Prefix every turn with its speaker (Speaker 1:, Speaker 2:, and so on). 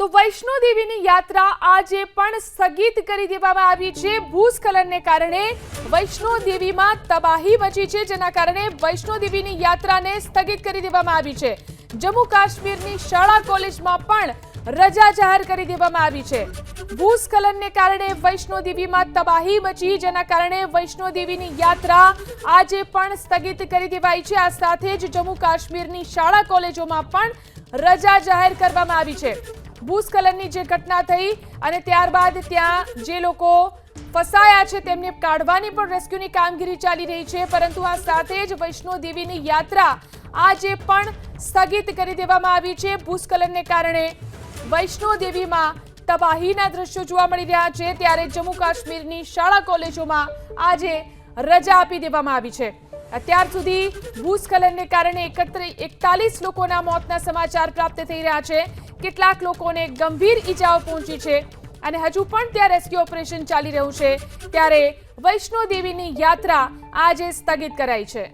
Speaker 1: તો વૈષ્ણોદેવીની યાત્રા આજે પણ સ્થગિત કરી દેવામાં આવી છે. ભૂસ્ખલનને કારણે વૈષ્ણોદેવીમાં તબાહી મચી છે, જેના કારણે વૈષ્ણોદેવીની યાત્રાને સ્થગિત કરી દેવામાં આવી છે. જમ્મુ કાશ્મીરની શાળા કોલેજમાં પણ રજા જાહેર કરી દેવામાં આવી છે. ભૂસ્ખલનને કારણે વૈષ્ણોદેવીમાં તબાહી મચી, જેના કારણે વૈષ્ણોદેવીની યાત્રા આજે પણ સ્થગિત કરી દેવાઈ છે. આ સાથે જ જમ્મુ કાશ્મીરની શાળા કોલેજોમાં પણ રજા જાહેર કરવામાં આવી છે. ભૂસ્ખલનની જે ઘટના થઈ અને ત્યારબાદ ત્યાં જે લોકો ફસાયા છે, તેમને કાઢવાની પણ રેસ્ક્યુની કામગીરી ચાલી રહી છે. પરંતુ આ સાથે જ વૈષ્ણોદેવીની યાત્રા આજે પણ સ્થગિત કરી દેવામાં આવી છે. ભૂસ્ખલનને કારણે વૈષ્ણોદેવીમાં તબાહીના દ્રશ્યો જોવા મળી રહ્યા છે. ત્યારે જમ્મુ કાશ્મીરની શાળા કોલેજોમાં આજે રજા આપી દેવામાં આવી છે. અત્યાર સુધી ભૂસ્ખલનને કારણે એકત્ર એકતાલીસ લોકોના મોતના સમાચાર પ્રાપ્ત થઈ રહ્યા છે. કેટલાક લોકોને ગંભીર ઈજાઓ પહોંચી છે અને હજુ પણ ત્યાં રેસ્ક્યુ ઓપરેશન ચાલી રહ્યું છે. ત્યારે વૈષ્ણોદેવીની યાત્રા આજે સ્થગિત કરાઈ છે.